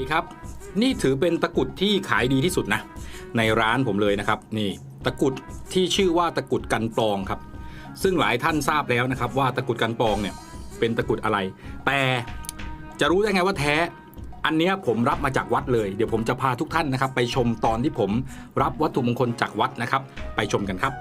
ดีครับ นี่ถือเป็นตะกุดที่ขายดีที่สุดนะ ในร้านผมเลยนะครับ นี่ตะกุดที่ชื่อว่าตะกุดกันปลองครับ ซึ่งหลายท่านทราบแล้วนะครับ ว่าตะกุดกันปลองเนี่ยเป็นตะกุดอะไร แต่จะรู้ได้ไงว่าแท้ อันนี้ผมรับมาจากวัดเลย เดี๋ยวผมจะพาทุกท่านนะครับ ไปชมตอนที่ผมรับวัตถุมงคลจากวัดนะครับ ไปชมกันครับ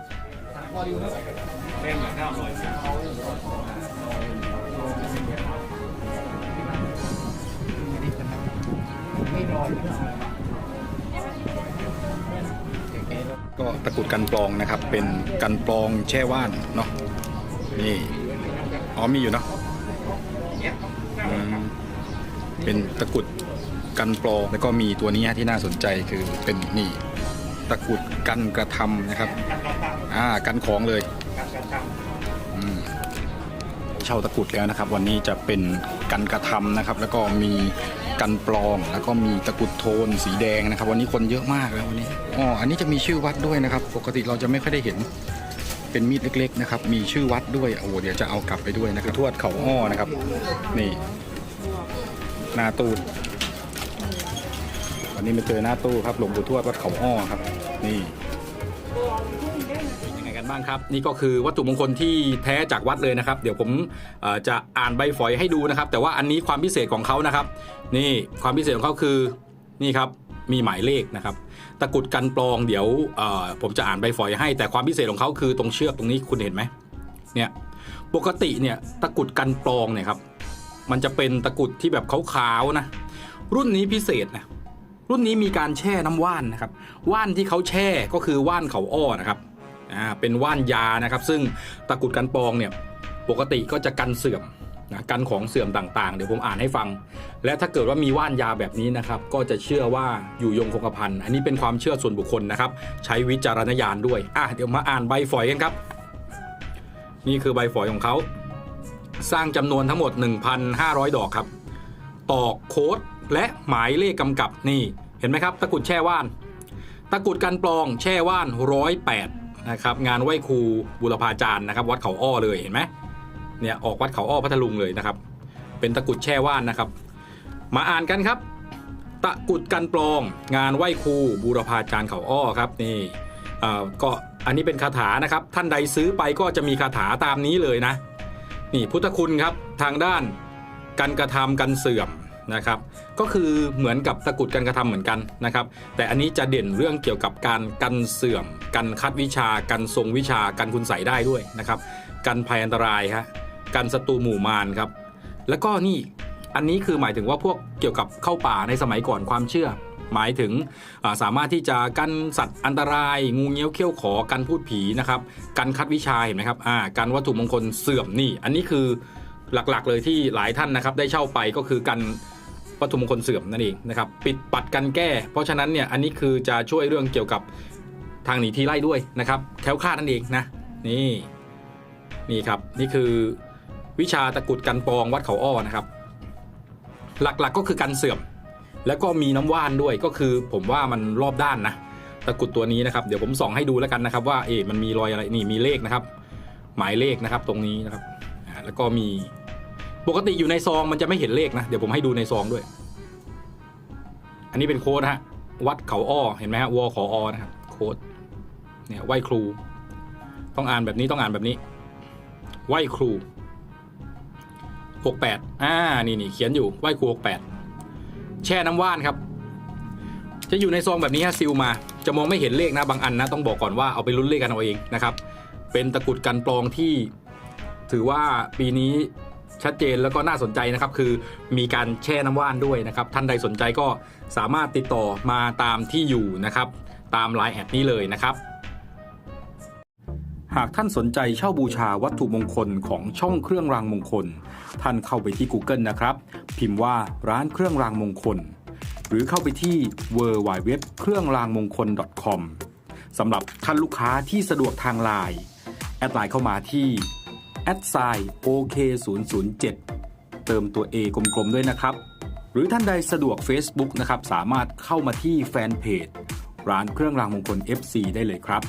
ก็ตะกรุดกันปลองนะครับ เป็นกันปลองแช่ว่านเนาะนี่อ๋อมีอยู่เนาะอืมเป็นตะกรุดกันปลองแล้วก็มีตัวนี้ฮะที่น่าสนใจคือเป็นนี่ตะกรุดกันกระทำนะครับอ่ากันของเลยอืมเช่าตะกรุดแล้วนะครับ วันนี้จะเป็นกันกระทำนะครับ แล้วก็มี กันปลอง แล้วก็มีตะกุดโทนสีแดงนะครับ วันนี้คนเยอะมากแล้ววันนี้อ๋ออันนี้จะมีชื่อวัดด้วยนะครับ ปกติเราจะไม่ค่อยได้เห็นเป็นมีดเล็กๆนะครับ มีชื่อวัดด้วยโอ้โหเดี๋ยวจะเอากลับไปด้วยนะครับทวดเขาอ้อนะครับ นี่หน้าตู้วันนี้มาเจอหน้าตู้ครับหลวงปู่ทวดวัดเขาอ้อครับ นี่ บ้างครับ นี่ก็คือวัตถุมงคลที่แท้จากวัดเลยนะครับ เดี๋ยวผมจะอ่านใบฝอยให้ดูนะครับ แต่ว่าอันนี้ความพิเศษของเขานะครับ นี่ความพิเศษของเขาคือนี่ครับมีหมายเลขนะครับ ตะกุดกันปลองเดี๋ยวผมจะอ่านใบฝอยให้ แต่ความพิเศษของเขาคือตรงเชือกตรงนี้คุณเห็นไหมเนี่ยปกติเนี่ยตะกุดกันปลองเนี่ยครับมันจะเป็นตะกุดที่แบบขาวๆนะ รุ่นนี้พิเศษนะรุ่นนี้มีการแช่น้ำว่านนะครับ ว่านที่เขาแช่ก็คือว่านเขาอ้อนะครับ อ่าเป็นว่านยานะครับ ซึ่งตะกุดกันปองเนี่ยปกติก็จะกันเสื่อมนะกันของเสื่อมต่างๆ เดี๋ยวผมอ่านให้ฟัง และถ้าเกิดว่ามีว่านยาแบบนี้นะครับ ก็จะเชื่อว่าอยู่ยงคงกระพันอันนี้เป็นความเชื่อส่วนบุคคลนะครับ ใช้วิจารณญาณด้วยอะเดี๋ยวมาอ่านใบฝอยกันครับ นี่คือใบฝอยของเขา สร้างจำนวนทั้งหมด 1,500 ดอกครับ ตอกโค้ดและหมายเลขกำกับนี่ เห็นไหมครับ ตะกุดแช่ว่าน ตะกุดกันปลองแช่ว่านร้อยแปด นะครับงานไหว้ครูบุรพาจารย์นะครับ วัดเขาอ้อเลยเห็นไหมเนี่ยออกวัดเขาอ้อพัทลุงเลยนะครับ เป็นตะกุดแช่ว่านนะครับ มาอ่านกันครับ ตะกุดกันปลอง งานไหว้ครูบูรพาจารย์เขาอ้อครับนี่อ่อก็อันนี้เป็นคาถานะครับ ท่านใดซื้อไปก็จะมีคาถาตามนี้เลยนะ นี่พุทธคุณครับทางด้านการกระทำกันเสื่อม นะครับ ก็คือเหมือนกับตะกุดการกระทำเหมือนกันนะครับ แต่อันนี้จะเด่นเรื่องเกี่ยวกับการกันเสื่อม กันคัดวิชา กันทรงวิชา กันคุณใส่ได้ด้วยนะครับกันภัยอันตรายฮะกันศัตรูหมู่มารครับ แล้วก็นี่อันนี้คือหมายถึงว่าพวกเกี่ยวกับเข้าป่าในสมัยก่อนความเชื่อ หมายถึงสามารถที่จะกันสัตว์อันตราย งูเงี้ยวเขี้ยวขอกันพูดผีนะครับกันคัดวิชาเห็นไหมครับอ่ากันวัตถุมงคลเสื่อมนี่ อันนี้คือหลักๆเลยที่หลายท่านนะครับได้เช่าไปก็คือกัน วัตถุมงคลเสื่อมนั่นเองนะครับปิดปัดกันแก้ เพราะฉะนั้นเนี่ยอันนี้คือจะช่วยเรื่องเกี่ยวกับทางหนีทีไล่ด้วยนะครับแคล้วคลาดนั่นเองนะนี่นี่ครับนี่คือวิชาตะกุดกันปองวัดเขาอ้อนะครับ หลักๆก็คือกันเสื่อม แล้วก็มีน้ำว่านด้วยก็คือผมว่ามันรอบด้านนะตะกุดตัวนี้นะครับเดี๋ยวผมส่องให้ดูแล้วกันนะครับว่าเอ๊ะมันมีรอยอะไรนี่มีเลขนะครับ หมายเลขนะครับตรงนี้นะครับแล้วก็มี ปกติอยู่ในซองมันจะไม่เห็นเลขนะ เดี๋ยวผมให้ดูในซองด้วย อันนี้เป็นโค้ดฮะ วัดเขาอ้อเห็นไหมฮะวอขออนะครับโค้ดเนี่ยไหวครู ต้องอ่านแบบนี้ต้องอ่านแบบนี้ ไหวครูหกแปดอ่านี่นี่เขียนอยู่ไหวครูหกแปดแช่น้ำว่านครับ จะอยู่ในซองแบบนี้ฮะซิลมา จะมองไม่เห็นเลขนะบางอันนะต้องบอกก่อนว่าเอาไปลุ้นเลขกันเอาเองนะครับ เป็นตะกรุดกันปลองที่ถือว่าปีนี้ ชัดเจนแล้วก็น่าสนใจนะครับ คือมีการแช่น้ำว่านด้วยนะครับ ท่านใดสนใจก็สามารถติดต่อมาตามที่อยู่นะครับ ตามไลน์แอดนี้เลยนะครับ หากท่านสนใจเช่าบูชาวัตถุมงคลของช่องเครื่องรางมงคล ท่านเข้าไปที่ Google นะครับ พิมพ์ว่าร้านเครื่องรางมงคล หรือเข้าไปที่ w w w เครื่องรางมงคล .com สำหรับท่านลูกค้าที่สะดวกทางไลน์แอดไลน์เข้ามาที่ แอดไซน์โอเค007 เติมตัว A กลมๆด้วยนะครับ หรือท่านใดสะดวก Facebook นะครับ สามารถเข้ามาที่แฟนเพจร้านเครื่องรางมงคล FC ได้เลยครับ